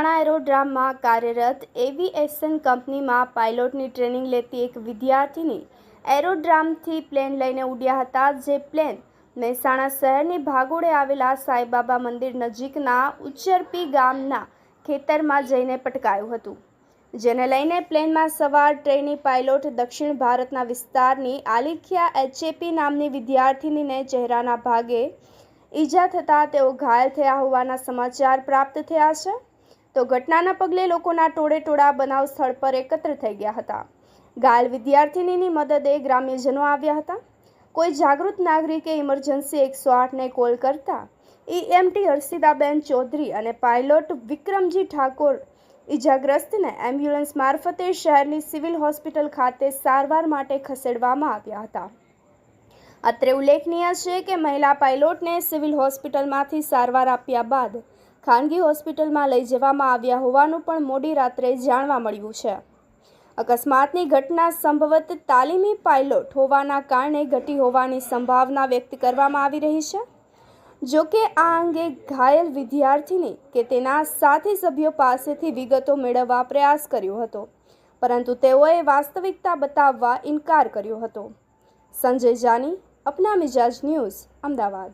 એરોડ્રામમાં કાર્યરત એવિએશન કંપનીમાં પાયલોટની ટ્રેનિંગ લેતી એક વિદ્યાર્થીની એરોડ્રામથી પ્લેન લઈને ઉડ્યા હતા, જે પ્લેન મહેસાણા શહેરની ભાગોળે આવેલા સાંઈબાબા મંદિર નજીકના ઉચ્ચરપી ગામના ખેતરમાં જઈને પટકાયું હતું. જેને લઈને પ્લેનમાં સવાર ટ્રેની પાયલોટ દક્ષિણ ભારતના વિસ્તારની આલિખિયા એચએપી નામની વિદ્યાર્થીનીને ચહેરાના ભાગે ઈજા થતાં તેઓ ઘાયલ થયા હોવાના સમાચાર પ્રાપ્ત થયા છે. તો ઘટનાના પગલે લોકોના ટોળે ટોળા બનાવ સ્થળ પર એકત્ર થઈ ગયા હતા. ઘાયલ વિદ્યાર્થિનીની મદદે ગ્રામ્યજનો આવ્યા હતા. કોઈ જાગૃત નાગરિકે ઇમરજન્સી એકસો આઠને કોલ કરતા ઈએમટી હર્ષિદાબેન ચૌધરી અને પાયલોટ વિક્રમજી ઠાકોર ઈજાગ્રસ્તને એમ્બ્યુલન્સ મારફતે શહેરની સિવિલ હોસ્પિટલ ખાતે સારવાર માટે ખસેડવામાં આવ્યા હતા. અત્રે ઉલ્લેખનીય છે કે મહિલા પાયલોટને સિવિલ હોસ્પિટલમાંથી સારવાર આપ્યા બાદ ખાનગી હોસ્પિટલમાં લઈ જવામાં આવ્યા હોવાનું પણ મોડી રાત્રે જાણવા મળ્યું છે. અકસ્માતની ઘટના સંભવત તાલીમી પાયલોટ હોવાના કારણે ઘટી હોવાની સંભાવના વ્યક્ત કરવામાં આવી રહી છે. જો કે આ અંગે ઘાયલ વિદ્યાર્થીની કે તેના સાથી સભ્યો પાસેથી વિગતો મેળવવા પ્રયાસ કર્યો હતો, પરંતુ તેઓએ વાસ્તવિકતા બતાવવા ઇનકાર કર્યો હતો. સંજય જાની, અપના મિજાજ ન્યૂઝ, અમદાવાદ.